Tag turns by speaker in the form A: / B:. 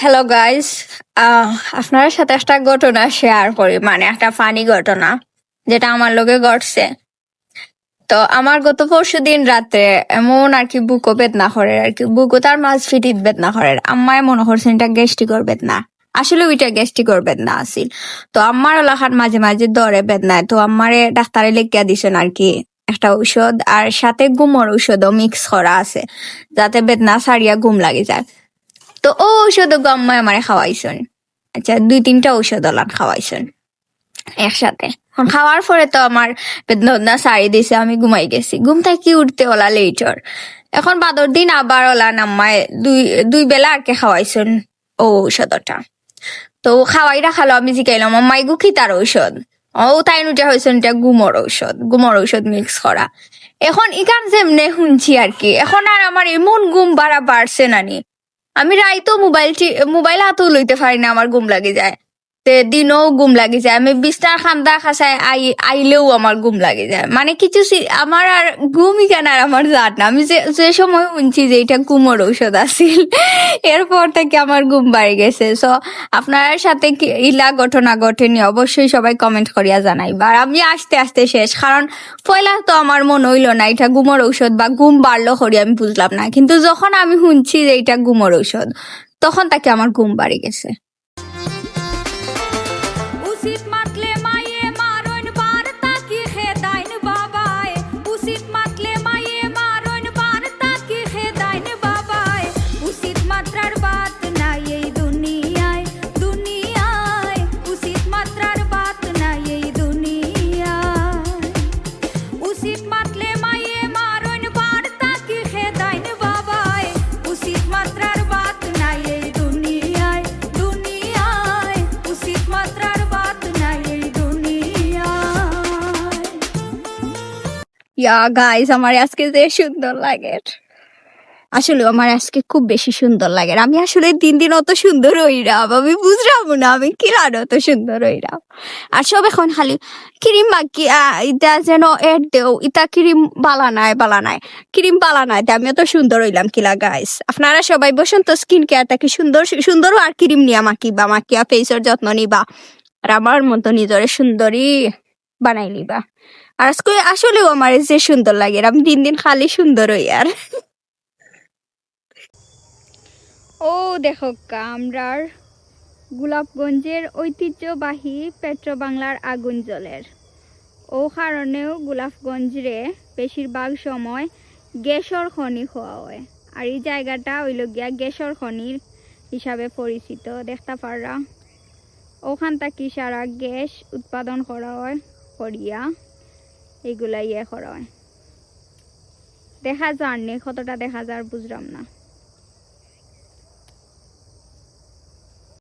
A: Hello guys আপনার সাথে একটা ঘটনা শেয়ার করি। মানে একটা ফানি ঘটনা, যেটা আমার লোকে ঘটছে। তো আমার গত পরশু দিন রাতে এমন আর কি বুকো বেদনা করে, আর কি বুকো তার মাছ ফিটিত বেদনা করে। আম্মায় মনে করছেন এটা গ্যাস্ট্রিকর বেদনা। আসলে ওইটা গ্যাস্ট্রিকর বেদনা আছিল। তো আমার এলাকার মাঝে মাঝে দরে বেদনায়। তো আমারে ডাক্তারে লেখিয়া দিছেন আর কি, একটা ঔষধ, আর সাথে গুমর ঔষধও মিক্স করা আছে, যাতে বেদনা সারিয়া ঘুম লাগে যায়। তো ও ঔষধ গম্মায় আমারে খাওয়াইছেন। আচ্ছা দুই তিনটা ঔষধ ওলান খাওয়াইছেন একসাথে। খাওয়ার পরে তো আমার বেদনা সারি দিছে, আমি ঘুমাই গেছি। ঘুম থেকে উঠতে ওলা লেটর এখন বাদর দিন আবার ওলা নাম্মায় দুই দুই বেলা আর কে খাওয়াইছেন ও ঔষধটা। তো খাওয়াই রাখালো আমি জিকাইলাম মাই গু কি তার ঔষধ? ও তাই নুটা হয়েছেন এটা গুমর ঔষধ। গুমর ঔষধ মিক্স করা। এখন ইকান যেমনে শুনছি আর কি এখন আর আমার এমন গুম বাড়া বাড়ছে নানি আমি রাইতো মোবাইল মোবাইল হাতেও লইতে পারি না আমার ঘুম লাগে যায়। তে দিনও ঘুম লাগি যায়। আমি বিছনার খান্দা খাসায় আই, আইলেও আমার ঘুম লাগে যায়। মানে কিছু আমার আর ঘুমই কেন আর আমার জাত না আমি যে যে সময় শুনছি যে এটা ঘুমোর ঔষধ আছিল, এরপর থেকে আমার ঘুম বাড়ি গেছে। সো আপনার সাথে ইলা ঘটনা ঘটেনি অবশ্যই সবাই কমেন্ট করিয়া জানাইবা। আর আমি আস্তে আস্তে শেষ কারণ পয়লা তো আমার মন হইল না এটা গুমর ঔষধ বা ঘুম বাড়লো করি আমি বুঝলাম না। কিন্তু যখন আমি শুনছি যে এটা গুমর ঔষধ, তখন তাকে আমার ঘুম বাড়ি গেছে। ইয়া গাইস আমার আজকে যে সুন্দর লাগে আসলে আমার আজকে খুব বেশি সুন্দর লাগে আমি আসলে দিন দিন অত সুন্দর হইরাম আমি বুঝলাম না, আমি কি রান অত সুন্দর হইরাম আর সব এখন খালি ক্রিম মাকি ইটা যেন এড দেও, ইটা ক্রিম বালা নাই বালা নাই। ক্রিম বালা নাই আমি অত সুন্দর হইলাম কিলা গাইস আপনারা সবাই বসন্ত স্কিন কেয়ারটাকে সুন্দর সুন্দর আর ক্রিম নিয়া মাকিবা মাকিয়া ফেসের যত্ন নিবা। আর আমার মতো নিজরে সুন্দরী বানাই নিবা। আজকে আসলেও আমার যে সুন্দর লাগে আমি দিন দিন খালি সুন্দর হই আর। ও দেখো আমরার গোলাপগঞ্জের ঐতিহ্যবাহী পেট্রো বাংলার আগুন জলের ও কারণেও গোলাপগঞ্জরে বেশিরভাগ সময় গ্যাসর খনি খোয়া হয়। আর এই জায়গাটা হইল গিয়া গ্যাসর খনির হিসাবে পরিচিত, দেখতে পাররা। ওখান থেকে সারা গ্যাস উৎপাদন করা হয়, করিয়া। এগুলা ইয়ে করা হয় দেখা যার নে কতটা দেখা যার বুঝলাম না।